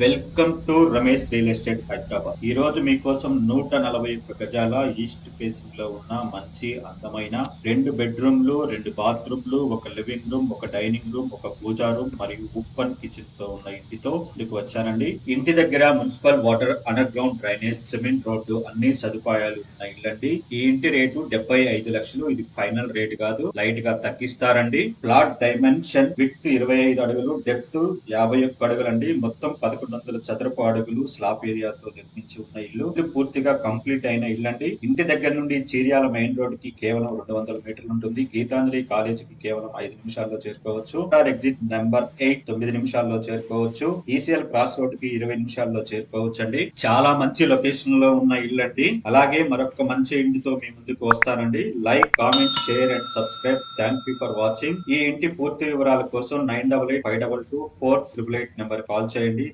Welcome to Ramesh real estate Hyderabad. ఈ రోజు మీకోసం నూట నలభై ఒక్క గజాల ఈస్ట్ ఫేసింగ్లో ఉన్న మంచి అందమైన రెండు బెడ్రూమ్లు రెండు బాత్రూమ్లు ఒక లివింగ్ రూమ్ ఒక డైనింగ్ రూమ్ ఒక పూజా రూమ్ మరియు ఓపెన్ కిచెన్తో ఉన్న ఇంటితో ఇంటికి వచ్చానండి. ఇంటి దగ్గర municipal water underground drainage cement road అన్ని సదుపాయాలు ఉన్న ఇల్లండి. ఈ ఇంటి రేటు డెబ్బై ఐదు లక్షలు. ఇది ఫైనల్ రేట్ కాదు. లైట్గా తగ్గిస్తారండి. ప్లాట్ డైమెన్షన్ విత్ ఇరవై ఐదు అడుగులు డెప్త్ యాభై ఒక్క అడుగులు అండి మొత్తం పదకొండు వందల చదరపు అడుగులు స్లాబ్ ఏరియాతో నిర్మించి ఉన్న ఇల్లు. ఇల్లు పూర్తిగా కంప్లీట్ అయిన ఇల్లు అండి ఇంటి దగ్గర నుండి చీర్యాల మెయిన్ రోడ్కి కేవలం రెండు వందల మీటర్లు ఉంటుంది. గీతాంజలి కాలేజీకి కేవలం ఐదు నిమిషాల్లో చేరుకోవచ్చు. కార్ ఎగ్జిట్ నెంబర్ ఎయిట్ తొమ్మిది నిమిషాల్లో చేరుకోవచ్చు. ఈసీఎల్ క్రాస్ రోడ్కి ఇరవై నిమిషాల్లో చేరుకోవచ్చు అండి చాలా మంచి లొకేషన్లో ఉన్న ఇల్లు అండి అలాగే మరొక మంచి ఇంటితో మీ ముందుకు వస్తానండి. Like comment share and subscribe. Thank you for watching. ఈ ఇంటి పూర్తి వివరాల కోసం nine double eight five double two four triple eight number call చేయండి.